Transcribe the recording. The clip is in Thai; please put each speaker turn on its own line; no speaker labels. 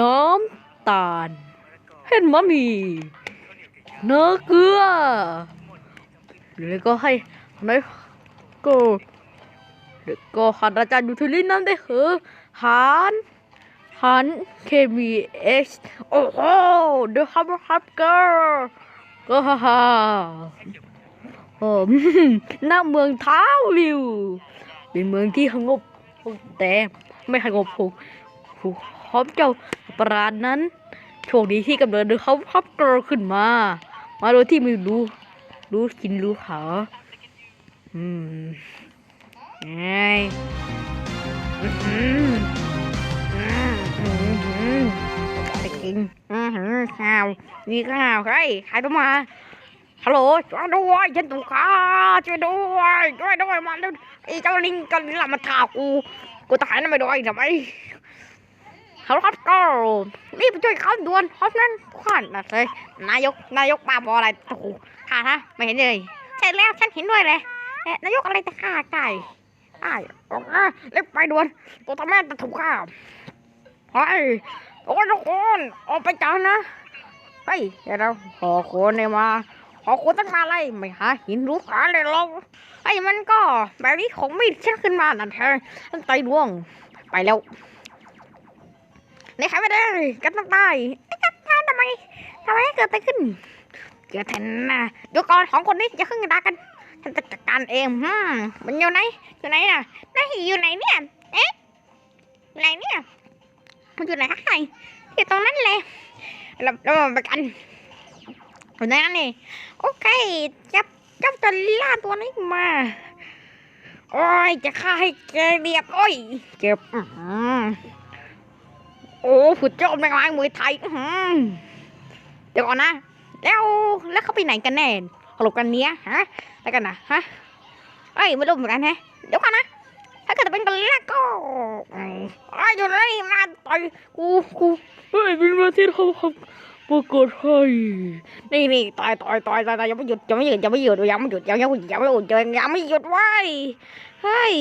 น้ำตาล เห็นมะหมี่เนื้อเกลือแล้วก็ให้ในก็แล้วก็หันอาจารย์ยูทิลินนั่นได้เหรอหันหันเคมีเอ็กซ์โอ้โหเดือะฮับฮับเกิร์ลก็ฮ่าฮ่าโอ้หน้าเมืองเท้าวิว เป็นเมืองที่สงบแต่ไม่สงบผู ผูพร้อมเจ้าปราณนั้น โชคดีที่กำเนิดเขาพับเกิร์ลขึ้นมา มาโดยที่ไม่รู้ รู้กินรู้หาอืมไงอื้อหืออืมอื้อหือไปกินอือหือข้าวนี่ข้าวใครใครต้องมาฮัลโหลช่วยด้วยฉันถูกฆ่าช่วยด้วยช่วยด้วยมาแล้วไอ้เจ้าลิงกันนี่แหละมาฆ่ากูกูตายนั่นไม่ด้วยทำไม ฮัลโหลครับก็รีบไปช่วยเขาด่วนเพราะนั้นขวัญนะเลยนายกนายกบ้าบออะไรโอ้โหฆ่าฮะไม่เห็นเลยใช่แล้วฉันเห็นด้วยเลยนายกอะไรจะฆ่าไก่ไอ้ออกมารีบไปด่วนตัวทำแม่จะถูกฆ่าเฮ้ยโอ้ยทุกคนออกไปจากนะเฮ้ยเดี๋ยวเราขอคนเนี่ยมาขอคนตั้งมาอะไรไม่หาหินรู้หาเลยหรอกไอ้มันก็แบบนี้คงไม่เช่นขึ้นมานั่นแท้ตั้งใจดวงไปแล้ว นี่ใครไม่ได้กันต้องตายไอ้กันตายทำไมทำไมเกิดอะไรขึ้น เกิดแทนนะเดี๋ยวก่อนสองคนนี้จะขึ้นกระดากันฉันจะจัดการเองฮึมันอยู่ไหนอยู่ไหนน่ะนายอยู่ไหนเนี่ยเอ๊ะอยู่ไหนเนี่ยมันอยู่ไหนข้างในอยู่ตรงนั้นเลยเราเรามาไปกันอยู่ในนั้นนี่โอเคจับจับจะล่าตัวนี้มาโอ้ยจะฆ่าให้แกเรียบโอ้ยเจ็บอื้อ โอ้ฝุดโจมแมงไม้มวยไทยเดี๋ยวก่อนนะ แล้วแล้วเขาไปไหนกันแน่หลบกันเนี้ยฮะแล้วกันนะฮะเอ้ยไม่รู้เหมือนกันฮะเดี๋ยวก่อนนะถ้าเกิดเป็นกันแล้วก็ไอ้จุดนี้มาต่อยกูกู
เฮ้ยเป็นมาที่เขาครับปรากฏให้
นี่นี่ต่อยต่อยต่อยต่อยยังไม่หยุดยังไม่หยุดยังไม่หยุดยังไม่หยุดยังไม่หยุดยังไม่หยุดยังไม่หยุดไว้เฮ้ย